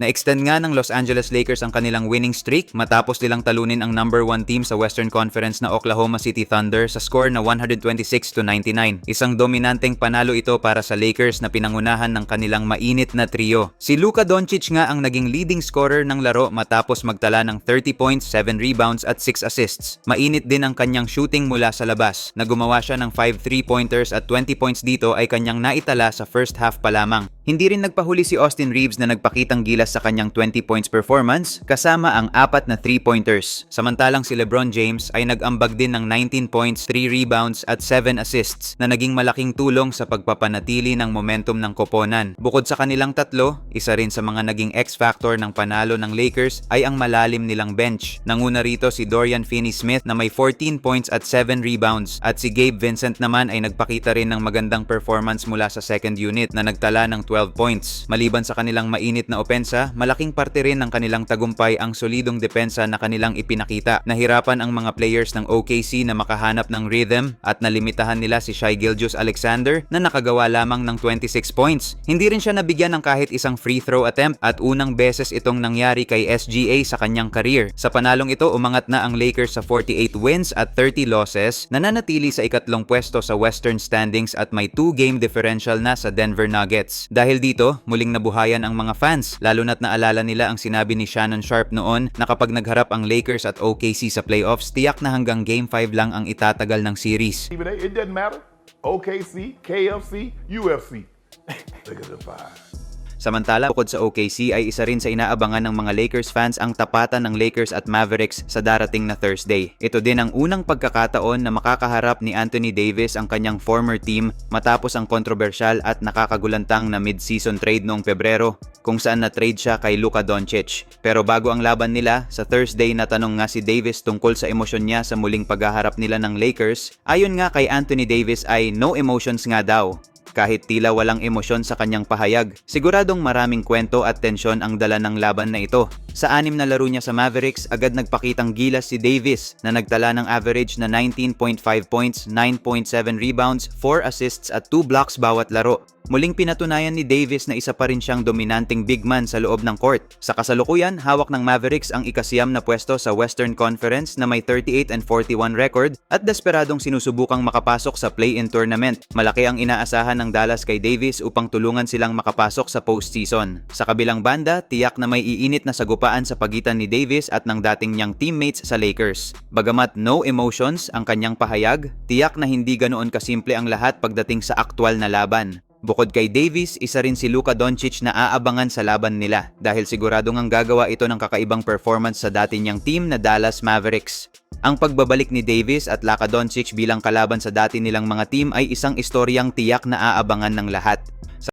Na-extend nga ng Los Angeles Lakers ang kanilang winning streak matapos nilang talunin ang number 1 team sa Western Conference na Oklahoma City Thunder sa score na 126 to 99. Isang dominanteng panalo ito para sa Lakers na pinangunahan ng kanilang mainit na trio. Si Luka Doncic nga ang naging leading scorer ng laro matapos magtala ng 30 points, 7 rebounds at 6 assists. Mainit din ang kanyang shooting mula sa labas na gumawa siya ng 5 3-pointers at 20 points dito ay kanyang naitala sa first half pa lamang. Hindi rin nagpahuli si Austin Reeves na nagpakitang gilas sa kanyang 20 points performance kasama ang apat na 3-pointers. Samantalang si LeBron James ay nag-ambag din ng 19 points, 3 rebounds at 7 assists na naging malaking tulong sa pagpapanatili ng momentum ng koponan. Bukod sa kanilang tatlo, isa rin sa mga naging X-factor ng panalo ng Lakers ay ang malalim nilang bench. Nanguna rito si Dorian Finney-Smith na may 14 points at 7 rebounds at si Gabe Vincent naman ay nagpakita rin ng magandang performance mula sa second unit na nagtala ng 12 points. Maliban sa kanilang mainit na opensa, malaking parte rin ng kanilang tagumpay ang solidong depensa na kanilang ipinakita. Nahirapan ang mga players ng OKC na makahanap ng rhythm at nalimitahan nila si Shai Gilgeous Alexander na nakagawa lamang ng 26 points. Hindi rin siya nabigyan ng kahit isang free throw attempt at unang beses itong nangyari kay SGA sa kanyang career. Sa panalong ito, umangat na ang Lakers sa 48 wins at 30 losses, nananatili sa ikatlong pwesto sa Western standings at may 2 game differential na sa Denver Nuggets. Dahil dito, muling nabuhayan ang mga fans, lalo na't naalala nila ang sinabi ni Shannon Sharp noon na kapag nagharap ang Lakers at OKC sa playoffs, tiyak na hanggang Game 5 lang ang itatagal ng series. It doesn't matter. OKC, KFC, UFC. Look at the five. Samantala, bukod sa OKC ay isa rin sa inaabangan ng mga Lakers fans ang tapatan ng Lakers at Mavericks sa darating na Thursday. Ito din ang unang pagkakataon na makakaharap ni Anthony Davis ang kanyang former team matapos ang kontrobersyal at nakakagulantang na mid-season trade noong Pebrero kung saan na-trade siya kay Luka Doncic. Pero bago ang laban nila, sa Thursday natanong nga si Davis tungkol sa emosyon niya sa muling paghaharap nila ng Lakers. Ayon nga kay Anthony Davis ay no emotions nga daw kahit tila walang emosyon sa kanyang pahayag. Siguradong maraming kwento at tensyon ang dala ng laban na ito. Sa anim na laro niya sa Mavericks, agad nagpakitang gilas si Davis na nagtala ng average na 19.5 points, 9.7 rebounds, 4 assists at 2 blocks bawat laro. Muling pinatunayan ni Davis na isa pa rin siyang dominanting big man sa loob ng court. Sa kasalukuyan, hawak ng Mavericks ang ikasiyam na pwesto sa Western Conference na may 38 and 41 record at desperadong sinusubukang makapasok sa play-in tournament. Malaki ang inaasahan ng Dallas kay Davis upang tulungan silang makapasok sa postseason. Sa kabilang banda, tiyak na may iinit na sagupaan sa pagitan ni Davis at ng dating niyang teammates sa Lakers. Bagamat no emotions ang kanyang pahayag, tiyak na hindi ganoon kasimple ang lahat pagdating sa aktwal na laban. Bukod kay Davis, isa rin si Luka Doncic na aabangan sa laban nila dahil siguradong ang gagawa ito ng kakaibang performance sa dati niyang team na Dallas Mavericks. Ang pagbabalik ni Davis at Luka Doncic bilang kalaban sa dati nilang mga team ay isang istoryang tiyak na aabangan ng lahat.